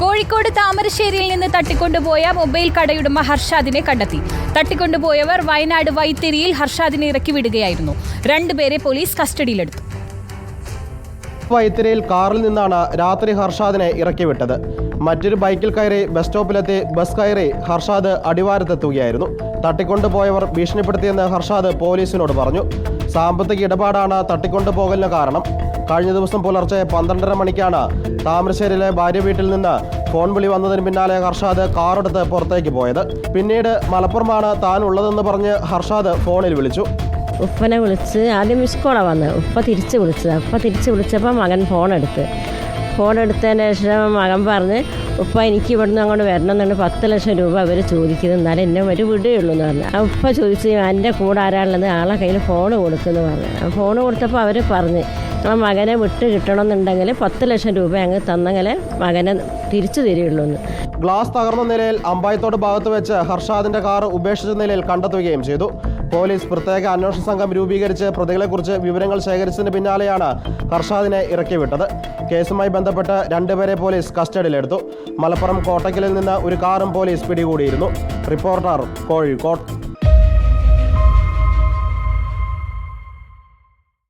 കോഴിക്കോട് താമരശ്ശേരിയിൽ നിന്ന് തട്ടിക്കൊണ്ടുപോയ മൊബൈൽ കടയുടമ ഹർഷാദിനെ കണ്ടെത്തി. തട്ടിക്കൊണ്ടുപോയവർ വയനാട് വൈത്തിരിയിൽ ഹർഷാദിനെ ഇറക്കി വിടുകയായിരുന്നു. രണ്ടുപേരെ പോലീസ് കസ്റ്റഡിയിലെടുത്തു. വൈത്തിരിയിൽ കാറിൽ നിന്നാണ് രാത്രി ഹർഷാദിനെ ഇറക്കി വിട്ടത്. മറ്റൊരു ബൈക്കിൽ കയറി ബസ് സ്റ്റോപ്പിലെത്തി ബസ് കയറി ഹർഷാദ് അടിവാരത്തെത്തുകയായിരുന്നു. തട്ടിക്കൊണ്ടുപോയവർ ഭീഷണിപ്പെടുത്തിയെന്ന് ഹർഷാദ് പോലീസിനോട് പറഞ്ഞു. സാമ്പത്തിക ഇടപാടാണ് തട്ടിക്കൊണ്ടുപോകലിന് കാരണം. കഴിഞ്ഞ ദിവസം പുലർച്ചെ പന്ത്രണ്ടര മണിക്കാണ് താമരശ്ശേരിയിലെ ഭാര്യ വീട്ടിൽ നിന്ന് ഫോൺ വിളി വന്നതിന് പിന്നാലെ ഹർഷാദ് കാറെടുത്ത് പുറത്തേക്ക് പോയത്. പിന്നീട് മലപ്പുറമാണ് താൻ ഉള്ളതെന്ന് പറഞ്ഞ് ഹർഷാദ് ഫോണിൽ വിളിച്ചു. ഉപ്പനെ വിളിച്ച് ആദ്യം മിസ് കോളാണ് വന്നത് ഉപ്പ തിരിച്ച് വിളിച്ചത്. ഉപ്പ തിരിച്ച് വിളിച്ചപ്പോൾ മകൻ ഫോൺ എടുത്ത് ഫോൺ എടുത്തതിന് ശേഷം മകൻ പറഞ്ഞ് ഉപ്പ എനിക്ക് ഇവിടുന്ന് അങ്ങോട്ട് വരണം എന്നാണ് പത്ത് ലക്ഷം രൂപ അവർ ചോദിക്കുന്നത് എന്നാലും എന്നെ ഒരു ഉള്ളൂ എന്ന് പറഞ്ഞു. ഉപ്പ ചോദിച്ച് എന്റെ കൂടെ ആരാളുള്ളത് ആളെ കയ്യിൽ ഫോൺ കൊടുക്കുമെന്ന് പറഞ്ഞു. ഫോൺ കൊടുത്തപ്പോൾ അവർ പറഞ്ഞ് ആ മകനെ വിട്ട് കിട്ടണമെന്നുണ്ടെങ്കിൽ പത്ത് ലക്ഷം രൂപ അങ്ങ് തന്നെങ്കിൽ മകനെ തിരിച്ചു തരികയുള്ളൂ എന്ന്. ഗ്ലാസ് തകർന്ന നിലയിൽ അമ്പായത്തോട് ഭാഗത്ത് വെച്ച് ഹർഷാദിന്റെ കാർ ഉപേക്ഷിച്ച നിലയിൽ കണ്ടെത്തുകയും ചെയ്തു. പോലീസ് പ്രത്യേക അന്വേഷണ സംഘം രൂപീകരിച്ച് പ്രതികളെക്കുറിച്ച് വിവരങ്ങൾ ശേഖരിച്ചതിന് പിന്നാലെയാണ് ഹർഷാദിനെ ഇറക്കിവിട്ടത്. കേസുമായി ബന്ധപ്പെട്ട് രണ്ടുപേരെ പോലീസ് കസ്റ്റഡിയിലെടുത്തു. മലപ്പുറം കോട്ടക്കലിൽ നിന്ന് ഒരു കാറും പോലീസ് പിടികൂടിയിരുന്നു. റിപ്പോർട്ടർ കോഴിക്കോട്.